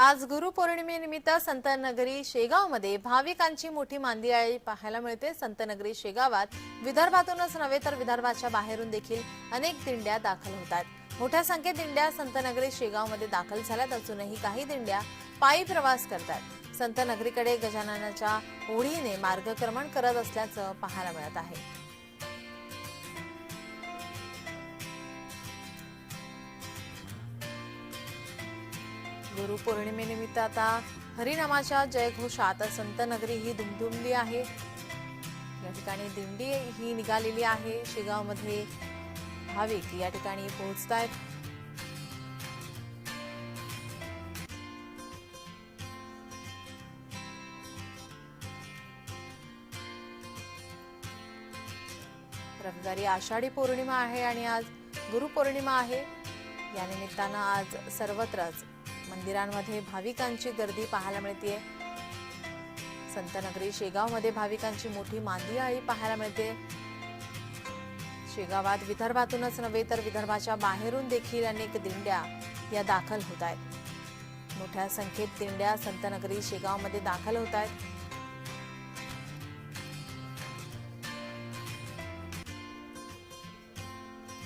आज गुरुपौर्णिमेनिमित्त संतनगरी शेगावमध्ये भाविकांची मोठी मांदियाळी पाहायला मिळते संतनगरी शेगावात. विदर्भातूनच नव्हे तर विदर्भाच्या बाहेरून देखील अनेक दिंड्या दाखल होतात. मोठ्या संख्येत दिंड्या संतनगरी शेगावमध्ये दाखल झाल्यात. अजूनही काही दिंड्या पायी प्रवास करतात. संतनगरीकडे गजाननाच्या ओढीने मार्गक्रमण करत असल्याचं पाहायला मिळत आहे. गुरुपौर्णिमेनिमित्त आता हरिनामाच्या जयघोषात संतनगरी ही दुमदुमली आहे. या ठिकाणी दिंडी ही निघालेली आहे. शेगावमध्ये भाविक या ठिकाणी पोहोचत आहेत रविवारी आषाढी पौर्णिमा आहे आणि आज गुरुपौर्णिमा आहे. या निमित्तानं आज सर्वत्रच मंदिरांमध्ये भाविकांची गर्दी पाहायला मिळते संतनगरी शेगावमध्ये भाविकांची मोठी मांदियाळी पाहायला मिळते. शेगावात विदर्भातूनच नव्हे तर विदर्भाच्या बाहेरून देखील अनेक दिंड्या या दाखल होत आहेत. मोठ्या संख्येत दिंड्या संतनगरी शेगावमध्ये दाखल होत आहेत.